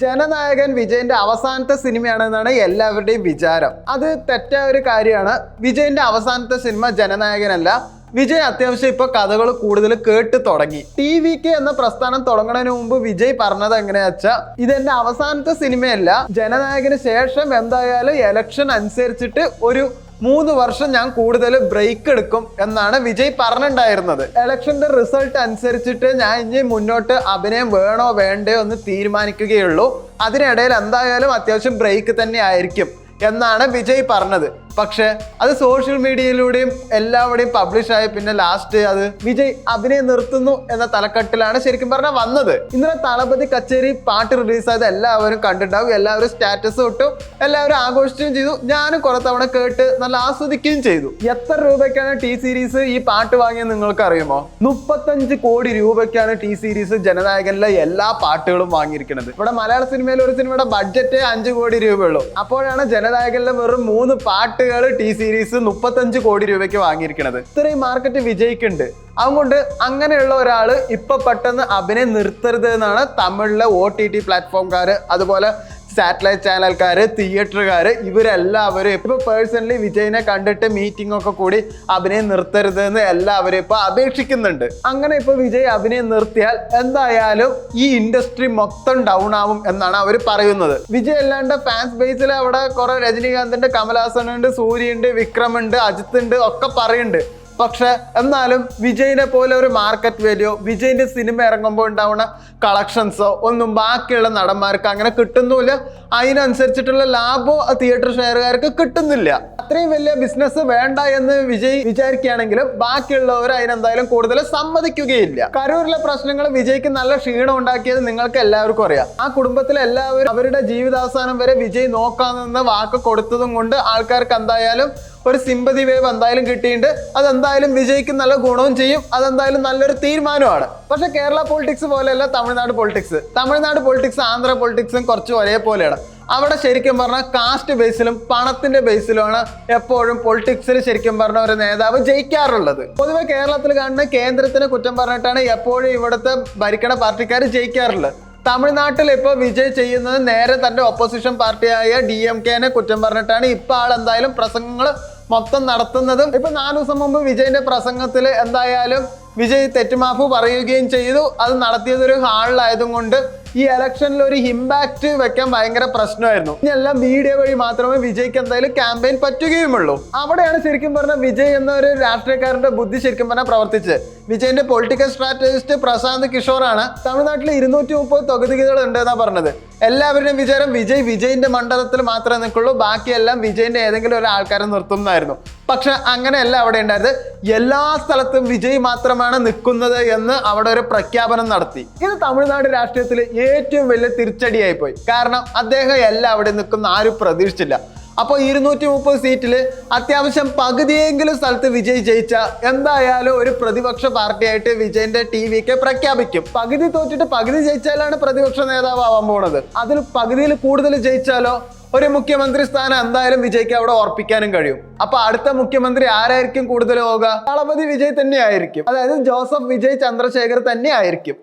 ജനനായകൻ വിജയന്റെ അവസാനത്തെ സിനിമയാണെന്നാണ് എല്ലാവരുടെയും വിചാരം. അത് തെറ്റായ ഒരു കാര്യമാണ്. വിജയന്റെ അവസാനത്തെ സിനിമ ജനനായകനല്ല. വിജയ് അത്യാവശ്യം ഇപ്പൊ കഥകൾ കൂടുതൽ കേട്ട് തുടങ്ങി. ടി വി കെ എന്ന പ്രസ്ഥാനം തുടങ്ങുന്നതിന് മുമ്പ് വിജയ് പറഞ്ഞത് എങ്ങനെയാ വെച്ചാ ഇതെന്റെ അവസാനത്തെ സിനിമയല്ല. ജനനായകന് ശേഷം എന്തായാലും എലക്ഷൻ അനുസരിച്ചിട്ട് ഒരു മൂന്ന് വർഷം ഞാൻ കൂടുതൽ ബ്രേക്ക് എടുക്കും എന്നാണ് വിജയ് പറഞ്ഞിട്ടുണ്ടായിരുന്നത് ഇലക്ഷന്റെ റിസൾട്ട് അനുസരിച്ചിട്ട് ഞാൻ ഇനി മുന്നോട്ട് അഭിനയം വേണോ വേണ്ടയോ എന്ന് തീരുമാനിക്കുകയുള്ളൂ. അതിനിടയിൽ എന്തായാലും അത്യാവശ്യം ബ്രേക്ക് തന്നെ ആയിരിക്കും എന്നാണ് വിജയ് പറഞ്ഞത്. പക്ഷേ അത് സോഷ്യൽ മീഡിയയിലൂടെയും എല്ലാവരുടെയും പബ്ലിഷ് പിന്നെ ലാസ്റ്റ് അത് വിജയ് അഭിനയം നിർത്തുന്നു എന്ന തലക്കെട്ടിലാണ് ശരിക്കും പറഞ്ഞാൽ വന്നത്. ഇന്നലെ തളപതി കച്ചേരി പാട്ട് റിലീസായത് എല്ലാവരും കണ്ടിട്ടുണ്ടാവും. എല്ലാവരും സ്റ്റാറ്റസ് ഇട്ടു. എല്ലാവരും ആഘോഷിക്കുകയും ചെയ്തു. ഞാനും കുറെ തവണ കേട്ട് നല്ല ആസ്വദിക്കുകയും ചെയ്തു. എത്ര രൂപയ്ക്കാണ് ടി സീരീസ് ഈ പാട്ട് വാങ്ങിയത് നിങ്ങൾക്ക് അറിയുമോ മുപ്പത്തഞ്ച് കോടി രൂപയ്ക്കാണ് ടി സീരീസ് ജനനായകനിലെ എല്ലാ പാട്ടുകളും വാങ്ങിയിരിക്കുന്നത്. ഇവിടെ മലയാള സിനിമയിൽ ഒരു സിനിമയുടെ ബഡ്ജറ്റ് അഞ്ച് കോടി രൂപയുള്ളൂ അപ്പോഴാണ് ജനനായകനിലെ വെറും മൂന്ന് പാട്ടുകൾ ടി സീരീസ് മുപ്പത്തഞ്ച് കോടി രൂപയ്ക്ക് വാങ്ങിയിരിക്കുന്നത് ഇത്രയും മാർക്കറ്റ് വിജയിക്കുന്നുണ്ട്. അതുകൊണ്ട് അങ്ങനെയുള്ള ഒരാൾ ഇപ്പൊ പെട്ടെന്ന് അഭിനയം നിർത്തരുത് എന്നാണ് തമിഴിലെ ഒ ടി ടി പ്ലാറ്റ്ഫോംകാർ അതുപോലെ സാറ്റലൈറ്റ് ചാനൽക്കാർ തിയേറ്ററുകാർ ഇവരെല്ലാവരും ഇപ്പൊ പേഴ്സണലി വിജയിനെ കണ്ടിട്ട് മീറ്റിംഗ് ഒക്കെ കൂടി അഭിനയം നിർത്തരുത് എന്ന് എല്ലാവരും ഇപ്പൊ അപേക്ഷിക്കുന്നുണ്ട്. അങ്ങനെ ഇപ്പൊ വിജയ് അഭിനയം നിർത്തിയാൽ എന്തായാലും ഈ ഇൻഡസ്ട്രി മൊത്തം ഡൗൺ ആവും എന്നാണ് അവർ പറയുന്നത്. വിജയ് അല്ലാണ്ട് ഫാൻസ് ബേസിൽ അവിടെ കുറെ രജനീകാന്തിന്റെ സൂര്യ ഉണ്ട് വിക്രമുണ്ട് അജിത്ത് ഉണ്ട് ഒക്കെ പറയുന്നുണ്ട്. പക്ഷെ എന്നാലും വിജയിനെ പോലെ ഒരു മാർക്കറ്റ് വാല്യൂ വിജയിന്റെ സിനിമ ഇറങ്ങുമ്പോൾ ഉണ്ടാവുന്ന കളക്ഷൻസോ ഒന്നും ബാക്കിയുള്ള നടന്മാർക്ക് അങ്ങനെ കിട്ടുന്നുമില്ല. അതിനനുസരിച്ചിട്ടുള്ള ലാഭമോ തിയേറ്റർ ഷെയറുകാർക്ക് കിട്ടുന്നില്ല. അത്രയും വലിയ ബിസിനസ് വേണ്ട എന്ന് വിജയ് വിചാരിക്കുകയാണെങ്കിലും ബാക്കിയുള്ളവർ അതിനെന്തായാലും കൂടുതൽ സമ്മതിക്കുകയില്ല. കരൂരിലെ പ്രശ്നങ്ങൾ വിജയ്ക്ക് നല്ല ക്ഷീണം ഉണ്ടാക്കിയത് നിങ്ങൾക്ക് എല്ലാവർക്കും അറിയാം. ആ കുടുംബത്തിലെ എല്ലാവരും അവരുടെ ജീവിതാവസാനം വരെ വിജയ് നോക്കാമെന്ന വാക്ക് കൊടുത്തതും കൊണ്ട് ആൾക്കാർക്ക് എന്തായാലും ഒരു സിമ്പതി വേവ് എന്തായാലും കിട്ടിയിട്ടുണ്ട്. അതെന്തായാലും വിജയിക്കും നല്ല ഗുണവും ചെയ്യും. അതെന്തായാലും നല്ലൊരു തീരുമാനമാണ്. പക്ഷെ കേരള പൊളിറ്റിക്സ് പോലെയല്ല തമിഴ്നാട് പോളിറ്റിക്സ് തമിഴ്നാട് പോളിറ്റിക്സ് ആന്ധ്ര പോളിറ്റിക്സും കുറച്ച് ഒരേപോലെയാണ്. അവിടെ ശരിക്കും പറഞ്ഞാൽ കാസ്റ്റ് ബേസിലും പണത്തിന്റെ ബേസിലുമാണ് എപ്പോഴും പൊളിറ്റിക്സിൽ ശരിക്കും പറഞ്ഞ ഒരു നേതാവ് ജയിക്കാറുള്ളത്. പൊതുവെ കേരളത്തിൽ കാണുന്ന കേന്ദ്രത്തിന് കുറ്റം പറഞ്ഞിട്ടാണ് എപ്പോഴും ഇവിടുത്തെ ഭരിക്കണ പാർട്ടിക്കാർ ജയിക്കാറുള്ളത്. തമിഴ്നാട്ടിൽ ഇപ്പോൾ വിജയ് ചെയ്യുന്നത് നേരെ തന്റെ ഓപ്പോസിഷൻ പാർട്ടിയായ ഡി എം കെനെ കുറ്റം പറഞ്ഞിട്ടാണ്. ഇപ്പൊ ആൾ എന്തായാലും പ്രസംഗങ്ങൾ മൊത്തം നടത്തുന്നതും ഇപ്പൊ നാല് ദിവസം മുമ്പ് വിജയിന്റെ പ്രസംഗത്തിൽ എന്തായാലും വിജയ് തെറ്റുമാഫ് പറയുകയും ചെയ്തു. അത് നടത്തിയത് ഒരു ഹാളിലായതും കൊണ്ട് ഈ ഇലക്ഷനിൽ ഒരു ഇമ്പാക്ട് വെക്കാൻ ഭയങ്കര പ്രശ്നമായിരുന്നു. ഇനിയെല്ലാം മീഡിയ വഴി മാത്രമേ വിജയ്ക്ക് എന്തായാലും ക്യാമ്പയിൻ പറ്റുകയുമുള്ളൂ. അവിടെയാണ് ശരിക്കും പറഞ്ഞാൽ വിജയ് എന്ന ഒരു രാഷ്ട്രീയക്കാരന്റെ ബുദ്ധി ശരിക്കും പറഞ്ഞാൽ പ്രവർത്തിച്ചത്. വിജയന്റെ പൊളിറ്റിക്കൽ സ്ട്രാറ്റജിസ്റ്റ് പ്രശാന്ത് കിഷോറാണ് തമിഴ്നാട്ടിൽ ഇരുന്നൂറ്റി മുപ്പത് തൊകുതികൾ ഉണ്ട് എന്നാ പറഞ്ഞത്. എല്ലാവരുടെയും വിചാരം വിജയ് വിജയിന്റെ മണ്ഡലത്തിൽ മാത്രമേ നിൽക്കുള്ളൂ. ബാക്കിയെല്ലാം വിജയിന്റെ ഏതെങ്കിലും ഒരു ആൾക്കാരെ നിർത്തുന്നതായിരുന്നു. പക്ഷെ അങ്ങനെയല്ല അവിടെ ഉണ്ടായത്. എല്ലാ സ്ഥലത്തും വിജയ് മാത്രമാണ് നിൽക്കുന്നത് എന്ന് അവിടെ ഒരു പ്രഖ്യാപനം നടത്തി. ഇത് തമിഴ്നാട് രാഷ്ട്രീയത്തിൽ ഏറ്റവും വലിയ തിരിച്ചടിയായി പോയി. കാരണം അദ്ദേഹം എല്ലാം അവിടെ നിൽക്കുന്ന ആരും പ്രതീക്ഷിച്ചില്ല. അപ്പോൾ ഇരുന്നൂറ്റി മുപ്പത് സീറ്റിൽ അത്യാവശ്യം പകുതിയെങ്കിലും സ്ഥലത്ത് വിജയ് ജയിച്ച എന്തായാലും ഒരു പ്രതിപക്ഷ പാർട്ടിയായിട്ട് വിജയന്റെ ടി വിക്ക് പ്രഖ്യാപിക്കും. പകുതി തോറ്റിട്ട് പകുതി ജയിച്ചാലാണ് പ്രതിപക്ഷ നേതാവ് ആവാൻ പോണത്. അതിൽ പകുതിയിൽ കൂടുതൽ ജയിച്ചാലോ? ഒരു മുഖ്യമന്ത്രി സ്ഥാനം എന്തായാലും വിജയ്ക്ക് അവിടെ ഓർപ്പിക്കാനും കഴിയും. അപ്പൊ അടുത്ത മുഖ്യമന്ത്രി ആരായിരിക്കും കൂടുതൽ പോവുക? തളപതി വിജയ് തന്നെ ആയിരിക്കും അതായത് ജോസഫ് വിജയ് ചന്ദ്രശേഖർ തന്നെ ആയിരിക്കും